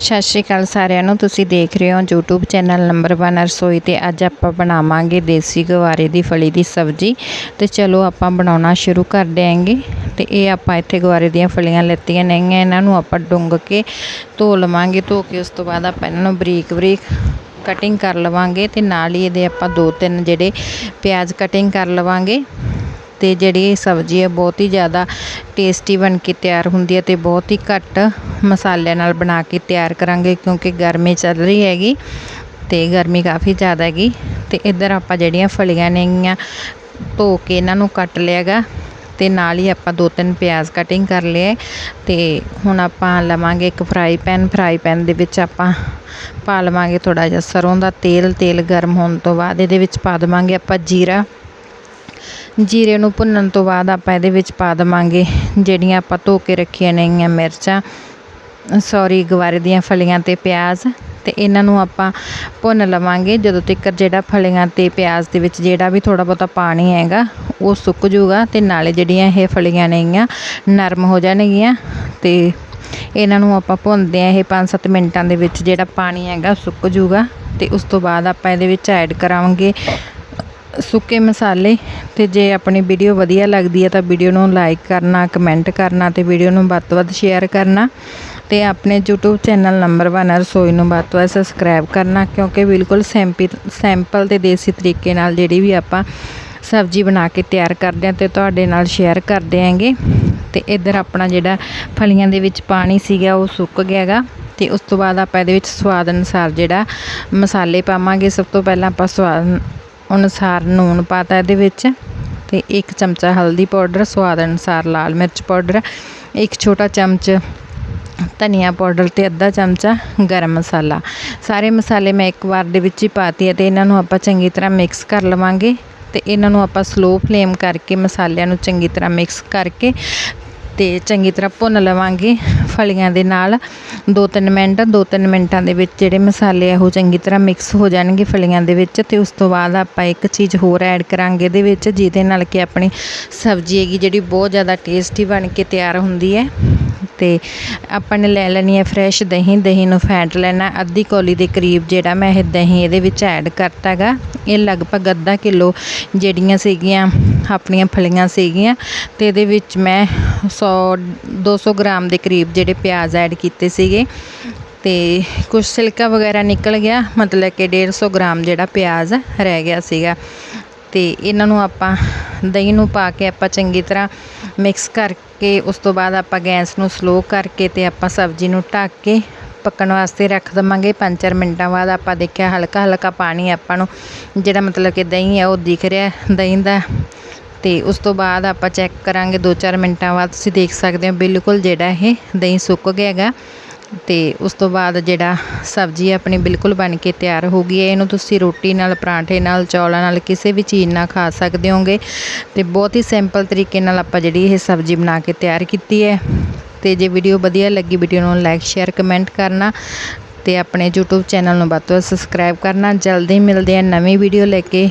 ਸਤਿ ਸ਼੍ਰੀ ਅਕਾਲ ਸਾਰਿਆਂ ਨੂੰ। ਤੁਸੀਂ ਦੇਖ ਰਹੇ ਹੋ YouTube ਚੈਨਲ ਨੰਬਰ 1 ਰਸੋਈ ਤੇ ਅੱਜ ਆਪਾਂ ਬਣਾਵਾਂਗੇ ਦੇਸੀ ਗਵਾਰੇ ਦੀ ਫਲੀ ਦੀ ਸਬਜ਼ੀ। ਤੇ ਚਲੋ ਆਪਾਂ ਬਣਾਉਣਾ ਸ਼ੁਰੂ ਕਰ ਦਿਆਂਗੇ ਤੇ ਇਹ ਆਪਾਂ ਇੱਥੇ ਗਵਾਰੇ ਦੀਆਂ ਫਲੀਆਂ ਲੈਤੀਆਂ ਨੇਗੀਆਂ ਇਹਨਾਂ ਨੂੰ ਆਪਾਂ ਡੁੰਗ ਕੇ ਧੋ ਲਵਾਂਗੇ। ਧੋ ਕੇ ਉਸ ਤੋਂ ਬਾਅਦ ਆਪਾਂ ਇਹਨਾਂ ਨੂੰ ਬਰੀਕ ਬਰੀਕ ਕਟਿੰਗ ਕਰ ਲਵਾਂਗੇ। ਤੇ ਨਾਲ ਹੀ ਇਹਦੇ ਆਪਾਂ ਦੋ ਤਿੰਨ ਜਿਹੜੇ ਪਿਆਜ਼ ਕਟਿੰਗ ਕਰ ਲਵਾਂਗੇ। ਅਤੇ ਜਿਹੜੀ ਸਬਜ਼ੀ ਹੈ ਬਹੁਤ ਹੀ ਜ਼ਿਆਦਾ ਟੇਸਟੀ ਬਣ ਕੇ ਤਿਆਰ ਹੁੰਦੀ ਹੈ ਅਤੇ ਬਹੁਤ ਹੀ ਘੱਟ ਮਸਾਲਿਆਂ ਨਾਲ ਬਣਾ ਕੇ ਤਿਆਰ ਕਰਾਂਗੇ ਕਿਉਂਕਿ ਗਰਮੀ ਚੱਲ ਰਹੀ ਹੈਗੀ ਅਤੇ ਗਰਮੀ ਕਾਫੀ ਜ਼ਿਆਦਾ ਹੈਗੀ ਅਤੇ ਇੱਧਰ ਆਪਾਂ ਜਿਹੜੀਆਂ ਫਲੀਆਂ ਨੇਗੀਆਂ ਧੋ ਕੇ ਇਹਨਾਂ ਨੂੰ ਕੱਟ ਲਿਆਗਾ ਅਤੇ ਨਾਲ ਹੀ ਆਪਾਂ ਦੋ ਤਿੰਨ ਪਿਆਜ਼ ਕਟਿੰਗ ਕਰ ਲਏ ਅਤੇ ਹੁਣ ਆਪਾਂ ਲਵਾਂਗੇ ਇੱਕ ਫਰਾਈ ਪੈਨ ਫਰਾਈ ਪੈਨ ਦੇ ਵਿੱਚ ਆਪਾਂ ਪਾ ਲਵਾਂਗੇ ਥੋੜ੍ਹਾ ਜਿਹਾ ਸਰੋਂ ਦਾ ਤੇਲ ਤੇਲ ਗਰਮ ਹੋਣ ਤੋਂ ਬਾਅਦ ਇਹਦੇ ਵਿੱਚ ਪਾ ਦੇਵਾਂਗੇ ਆਪਾਂ ਜੀਰਾ ਜੀਰੇ ਨੂੰ ਭੁੰਨਣ ਤੋਂ ਬਾਅਦ ਆਪਾਂ ਇਹਦੇ ਵਿੱਚ ਪਾ ਦੇਵਾਂਗੇ ਜਿਹੜੀਆਂ ਆਪਾਂ ਧੋ ਕੇ ਰੱਖੀਆਂ ਨੇਗੀਆਂ ਮਿਰਚਾਂ, ਸੌਰੀ ਗਵਾਰੇ ਦੀਆਂ ਫਲੀਆਂ ਤੇ ਪਿਆਜ਼ ਤੇ ਇਹਨਾਂ ਨੂੰ ਆਪਾਂ ਭੁੰਨ ਲਵਾਂਗੇ। ਜਦੋਂ ਤੱਕ ਜਿਹੜਾ ਫਲੀਆਂ ਤੇ ਪਿਆਜ਼ ਦੇ ਵਿੱਚ ਜਿਹੜਾ ਵੀ ਥੋੜਾ ਬਹੁਤਾ ਪਾਣੀ ਹੈਗਾ, ਉਹ ਸੁੱਕ ਜੂਗਾ ਤੇ ਨਾਲੇ ਜਿਹੜੀਆਂ ਇਹ ਫਲੀਆਂ ਨੇਗੀਆਂ ਨਰਮ ਹੋ ਜਾਣਗੀਆਂ ਤੇ ਇਹਨਾਂ ਨੂੰ ਆਪਾਂ ਭੁੰਨਦੇ ਆ ਇਹ 5-7 ਮਿੰਟਾਂ ਦੇ ਵਿੱਚ ਜਿਹੜਾ ਪਾਣੀ ਹੈਗਾ ਸੁੱਕ ਜੂਗਾ ਤੇ ਉਸ ਤੋਂ ਬਾਅਦ ਆਪਾਂ ਇਹਦੇ ਵਿੱਚ ਐਡ ਕਰਾਵਾਂਗੇ ਸੁੱਕੇ ਮਸਾਲੇ ਤੇ ਜੇ ਆਪਣੀ ਵੀਡੀਓ ਵਧੀਆ ਲੱਗਦੀ ਹੈ ਤਾਂ ਵੀਡੀਓ ਨੂੰ ਲਾਈਕ ਕਰਨਾ ਕਮੈਂਟ ਕਰਨਾ ਤੇ ਵੀਡੀਓ ਨੂੰ ਵੱਧ ਤੋਂ ਵੱਧ ਸ਼ੇਅਰ ਕਰਨਾ ਤੇ ਆਪਣੇ YouTube ਚੈਨਲ ਨੰਬਰ 1 ਰਸੋਈ ਨੂੰ ਵੱਧ ਤੋਂ ਵੱਧ ਸਬਸਕ੍ਰਾਈਬ ਕਰਨਾ ਕਿਉਂਕਿ ਬਿਲਕੁਲ ਸੈਂਪਲ ਸੈਂਪਲ ਤੇ ਦੇਸੀ ਤਰੀਕੇ ਨਾਲ ਜਿਹੜੀ ਵੀ ਆਪਾਂ ਸਬਜ਼ੀ ਬਣਾ ਕੇ ਤਿਆਰ ਕਰਦੇ ਹਾਂ ਤੇ ਤੁਹਾਡੇ ਨਾਲ ਸ਼ੇਅਰ ਕਰਦੇ ਆਂਗੇ ਤੇ ਇੱਧਰ ਆਪਣਾ ਜਿਹੜਾ ਫਲੀਆਂ ਦੇ ਵਿੱਚ ਪਾਣੀ ਸੀਗਾ ਉਹ ਸੁੱਕ ਗਿਆਗਾ ਤੇ ਉਸ ਤੋਂ ਬਾਅਦ ਆਪਾਂ ਇਹਦੇ ਵਿੱਚ ਸਵਾਦ ਅਨੁਸਾਰ ਜਿਹੜਾ ਮਸਾਲੇ ਪਾਵਾਂਗੇ, ਸਭ ਤੋਂ ਪਹਿਲਾਂ ਆਪਾਂ ਸਵਾਦ ਅਨੁਸਾਰ ਨੂਣ ਪਾਤਾ ਇਹਦੇ ਵਿੱਚ ਤੇ ਇੱਕ ਚਮਚਾ ਹਲਦੀ ਪਾਊਡਰ, ਸਵਾਦ ਅਨੁਸਾਰ ਲਾਲ ਮਿਰਚ ਪਾਊਡਰ, ਇੱਕ ਛੋਟਾ ਚਮਚ ਧਨੀਆ ਪਾਊਡਰ ਤੇ ਅੱਧਾ ਚਮਚਾ ਗਰਮ ਮਸਾਲਾ। ਸਾਰੇ ਮਸਾਲੇ ਮੈਂ ਇੱਕ ਵਾਰ ਦੇ ਵਿੱਚ ਹੀ ਪਾਤੀ ਹੈ ਤੇ ਇਹਨਾਂ ਨੂੰ ਆਪਾਂ ਚੰਗੀ ਤਰ੍ਹਾਂ ਮਿਕਸ ਕਰ ਲਵਾਂਗੇ ਤੇ ਇਹਨਾਂ ਨੂੰ ਆਪਾਂ ਸਲੋ ਫਲੇਮ ਕਰਕੇ ਮਸਾਲਿਆਂ ਨੂੰ ਚੰਗੀ ਤਰ੍ਹਾਂ ਮਿਕਸ ਕਰਕੇ ਅਤੇ ਚੰਗੀ ਤਰ੍ਹਾਂ ਭੁੰਨ ਲਵਾਂਗੇ ਫਲੀਆਂ ਦੇ ਨਾਲ। 2-3 ਮਿੰਟ 2-3 ਮਿੰਟਾਂ ਦੇ ਵਿੱਚ ਜਿਹੜੇ ਮਸਾਲੇ ਆ, ਉਹ ਚੰਗੀ ਤਰ੍ਹਾਂ ਮਿਕਸ ਹੋ ਜਾਣਗੇ ਫਲੀਆਂ ਦੇ ਵਿੱਚ ਅਤੇ ਉਸ ਤੋਂ ਬਾਅਦ ਆਪਾਂ ਇੱਕ ਚੀਜ਼ ਹੋਰ ਐਡ ਕਰਾਂਗੇ ਇਹਦੇ ਵਿੱਚ, ਜਿਹਦੇ ਨਾਲ ਕਿ ਆਪਣੀ ਸਬਜ਼ੀ ਹੈਗੀ ਜਿਹੜੀ ਬਹੁਤ ਜ਼ਿਆਦਾ ਟੇਸਟੀ ਬਣ ਕੇ ਤਿਆਰ ਹੁੰਦੀ ਹੈ। ਤੇ ਆਪਾਂ ਨੇ ਲੈ ਲੈਣੀ ਹੈ ਫਰੈਸ਼ ਦਹੀਂ ਦਹੀਂ ਨੂੰ ਫੈਂਟ ਲੈਣਾ, ਅੱਧੀ ਕੌਲੀ ਦੇ ਕਰੀਬ ਜਿਹੜਾ ਮੈਂ ਇਹ ਦਹੀਂ ਇਹਦੇ ਵਿੱਚ ਐਡ ਕਰਤਾਗਾ। ਇਹ ਲਗਭਗ ਅੱਧਾ ਕਿਲੋ ਜਿਹੜੀਆਂ ਸੀਗੀਆਂ, ਆਪਣੀਆਂ ਫਲੀਆਂ ਸੀਗੀਆਂ, ਤੇ ਇਹਦੇ ਵਿੱਚ ਮੈਂ 100 200 ਗ੍ਰਾਮ ਦੇ ਕਰੀਬ ਜਿਹੜੇ ਪਿਆਜ਼ ਐਡ ਕੀਤੇ ਸੀਗੇ। ਤੇ ਕੁਝ ਸਿਲਕਾ ਵਗੈਰਾ ਨਿਕਲ ਗਿਆ, ਮਤਲਬ ਕਿ 150 ਗ੍ਰਾਮ ਜਿਹੜਾ ਪਿਆਜ਼ ਰਹਿ ਗਿਆ ਸੀਗਾ। ਤੇ ਇਹਨਾਂ ਨੂੰ ਆਪਾਂ ਦਹੀਂ ਨੂੰ ਪਾ ਕੇ ਆਪਾਂ ਚੰਗੀ ਤਰ੍ਹਾਂ ਮਿਕਸ ਕਰਕੇ, ਉਸ ਤੋਂ ਬਾਅਦ ਆਪਾਂ ਗੈਸ ਨੂੰ ਸਲੋ ਕਰਕੇ ਤੇ ਆਪਾਂ ਸਬਜ਼ੀ ਨੂੰ ਢੱਕ ਕੇ ਪੱਕਣ ਵਾਸਤੇ ਰੱਖ ਦਵਾਂਗੇ। 5-4 ਮਿੰਟਾਂ ਬਾਅਦ ਆਪਾਂ ਦੇਖਿਆ ਹਲਕਾ ਹਲਕਾ ਪਾਣੀ ਆਪਾਂ ਨੂੰ, ਜਿਹੜਾ ਮਤਲਬ ਕਿ ਦਹੀਂ ਹੈ ਉਹ ਦਿਖ ਰਿਹਾ, ਦਹੀਂ ਦਾ ਅਤੇ ਉਸ ਤੋਂ ਬਾਅਦ ਆਪਾਂ ਚੈੱਕ ਕਰਾਂਗੇ 2-4 ਮਿੰਟਾਂ ਬਾਅਦ ਤੁਸੀਂ ਦੇਖ ਸਕਦੇ ਹੋ ਬਿਲਕੁਲ ਜਿਹੜਾ ਇਹ ਦਹੀਂ ਸੁੱਕ ਗਿਆ ਹੈਗਾ। ਅਤੇ ਉਸ ਤੋਂ ਬਾਅਦ ਜਿਹੜਾ ਸਬਜ਼ੀ ਆਪਣੀ ਬਿਲਕੁਲ ਬਣ ਕੇ ਤਿਆਰ ਹੋ ਗਈ ਹੈ। ਇਹਨੂੰ ਤੁਸੀਂ ਰੋਟੀ ਨਾਲ, ਪਰਾਂਠੇ ਨਾਲ, ਚੌਲਾਂ ਨਾਲ ਕਿਸੇ ਵੀ ਚੀਜ਼ ਨਾਲ ਖਾ ਸਕਦੇ ਹੋਗੇ। ਤੇ ਬਹੁਤ ਹੀ ਸਿੰਪਲ ਤਰੀਕੇ ਨਾਲ ਆਪਾਂ ਜਿਹੜੀ ਇਹ ਸਬਜ਼ੀ ਬਣਾ ਕੇ ਤਿਆਰ ਕੀਤੀ ਹੈ। ਤੇ ਜੇ ਵੀਡੀਓ ਵਧੀਆ ਲੱਗੀ ਵੀਡੀਓ ਨੂੰ ਲਾਈਕ ਸ਼ੇਅਰ ਕਮੈਂਟ ਕਰਨਾ। ਤੇ ਆਪਣੇ YouTube ਚੈਨਲ ਨੂੰ ਵੱਧ ਤੋਂ ਵੱਧ ਸਬਸਕ੍ਰਾਈਬ ਕਰਨਾ। ਜਲਦੀ ਮਿਲਦੇ ਆ ਨਵੀਂ ਵੀਡੀਓ ਲੈ ਕੇ।